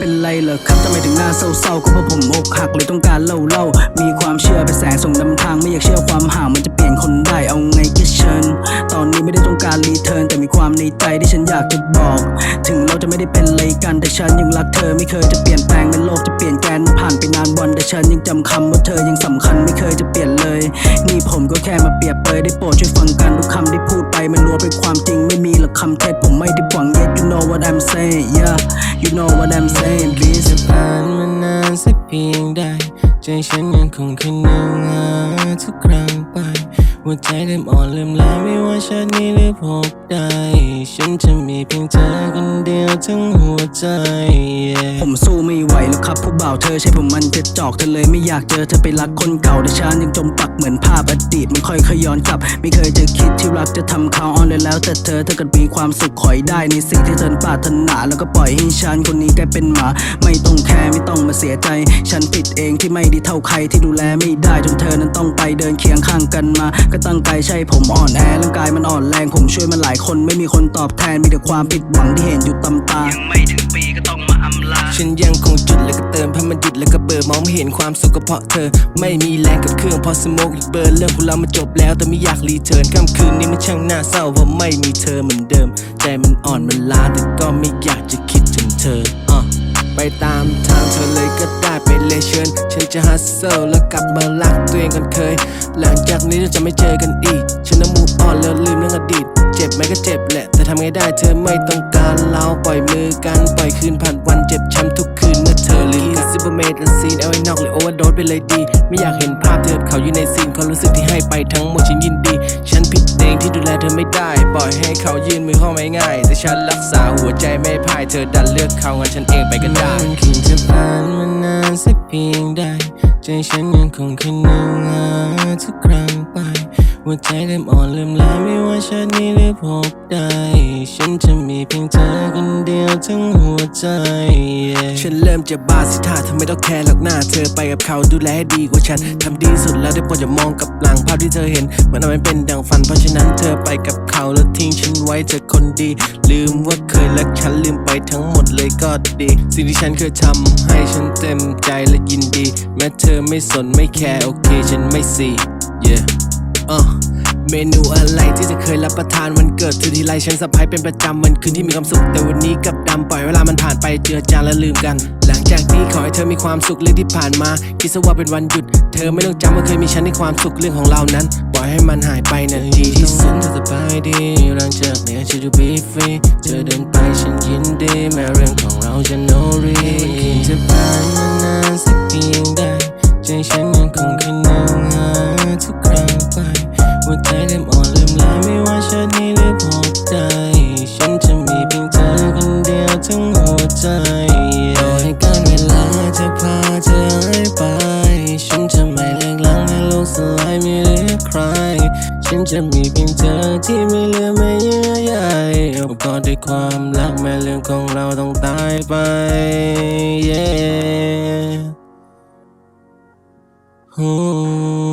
เป็นไรเหรอครับทำไมถึงหน้าเศร้าๆก็เพราะผมอกหักเลยต้องการเล่าเล่ามีความเชื่อเป็นแสงส่งนำทางไม่อยากเชื่อความห่างมันจะเปลี่ยนคนได้เอาไงก็เชิญตอนนี้ไม่ได้ต้องการรีเทิร์นแต่มีความในใจที่ฉันอยากจะบอก ถึงเราจะไม่ได้เป็นอะไรกันแต่ฉันยังรักเธอไม่เคยจะเปลี่ยนแปลงเป็นโลกจะเปลี่ยนแกนผ่านไปนาน ฉันยังจำคำว่าเธอยังสำคัญไม่เคยจะเปลี่ยนเลย นี่ผมก็แค่มาเปรียบเปรยได้โปรดช่วยฟังกันทุกคำที่พูดไปมันล้วนเป็นความจริงไม่มีหลักคำเท็จผมไม่ได้หวัง yet you know what I'm saying yeah you know what I'm saying please จะผ่านมานานสักเพียงใดใจฉันยังคงคืนนึงหาทุกครั้งไป หัวใจเริ่มอ่อนเริ่มล้าไม่ว่าชาตินี้หรือพบใดฉันจะมีเพียงเธอคนเดียวทั้งหัวใจ yeah ผมสู้ไม่ไหวแล้วครับผู้บ่าวเธอใช่ผมมันจะจอกเธอเลยไม่อยากเจอเธอไปรักคนเก่าแต่ฉันยังจมปักเหมือนภาพอดีตมันค่อยๆย้อนกลับ ไม่เคยจะคิดที่รักจะทำข่าวออนเลยแล้ว แต่เธอถ้าเกิดมีความสุขขอยได้ในสิ่งที่เธอปรารถนาแล้วก็ปล่อยให้ฉันคนนี้กลายเป็นหมา ไม่ต้องแคร์ไม่ต้องมาเสียใจ ฉันผิดเองที่ไม่ดีเท่าใครที่ดูแลไม่ได้จนเธอนั้นต้องไปเดินเคียงข้างกันมาก็ตั้งใจใช่ผมอ่อนแอร่างกายมันอ่อนแรงผมช่วยมาหลายคนไม่มีคนตอบแทนมีแต่ความผิดหวังที่เห็นอยู่ตำตายังไม่ถึงปีก็ต้องมาอำลาฉันยังคงจุดแล้วก็เติมให้มันหยุดแล้วก็เบิดมองไม่เห็นความสุขก็เพราะเธอ ไม่มีแรงกับเครื่องพอสโมกอีกเบิร์นเรื่องของเรามันจบแล้วแต่ไม่อยากรีเทิร์นค่ำคืนนี้มันช่างน่าเศร้าเพราะไม่มีเธอเหมือนเดิมใจมันอ่อนมันล้าแต่ก็ไม่อยากจะคิดถึงเธออะไปตามทางเธอเลยก็ได้ ลชิญฉันจะฮัสเซิลแล้วกลับมารักตัวเองกันเคย หลังจากนี้เราจะไม่เจอกันอีก ฉันต้องมูฟออนแล้วลืมเรื่องอดีต เจ็บไหมก็เจ็บแหละ แต่ทำไงได้เธอไม่ต้องการเราปล่อยมือกัน ปล่อยคืนผ่านวันเจ็บช้ำทุกคืนเมื่อเธอลืมกันซิปเปอร์เมดและซีนเอาไว้นอกหรือโอเวอร์โดสไปเลยดี ไม่อยากเห็นภาพเธอกับเขาอยู่ในซีนความรู้สึกที่ให้ไปทั้งหมดฉันยินดี ผิดเองที่ดูแลเธอไม่ได้ ปล่อยให้เขายื่นมือเข้าไม่ง่าย แต่ฉันรักษาหัวใจไม่พ่ายเธอดันเลือกเขางั้นฉันเองไปก็ได้มันคงจะผ่านมานานสักเพียงใดใจฉันยังคงคืนนึงหาทุกครั้ง หัวใจเริ่มอ่อนเริ่มล้าไม่ว่าชาตินี้หรือพบใดฉันจะมีเพียงเธอคนเดียวทั้งหัวใจ yeah ฉันเริ่มจะบ้าสิท่าเธอไม่ต้องแคร์หรอกหน้า เธอไปกับเขาดูแลให้ดีกว่าฉันทำดีสุดแล้วได้โปรดอย่ามองกับหลังภาพที่เธอเห็น มันเอาไม่เป็นดังฝัน เพราะฉะนั้นเธอไปกับเขาแล้วทิ้งฉันไว้เธอคนดี ลืมว่าเคยรักฉันลืมไปทั้งหมดเลยก็ดี สิ่งที่ฉันเคยทำให้ฉันเต็มใจและยินดี แม้เธอไม่สนไม่แคร์โอเคฉันไม่สี yeah อะเมนูอะไรที่จะเคยรับประทานวันเกิดทุกทีไรฉันสะพายเป็นประจำวันคืนที่มีความสุขแต่วันนี้กับดำปล่อยเวลามันผ่านไปเจือจางและลืมกัน หลังจากนี้ขอให้เธอมีความสุขเรื่องที่ผ่านมา คิดซะว่าเป็นวันหยุด เธอไม่ต้องจำว่าเคยมีฉันในความสุขเรื่องของเรานั้นปล่อยให้มันหายไปนาทีที่สุดเธอสบายดีหลังจากนี้ฉันจะบีฟรีเธอเดินไปฉันยินดีแม้เรื่องของเราจะโนรีมันคืนจะผ่าน ฉันจะมีเพียงเธอที่ไม่เหลือไม่เยื่อใยอบกอดด้วยความรักแม้เรื่องของเราต้องตายไป yeah Ooh,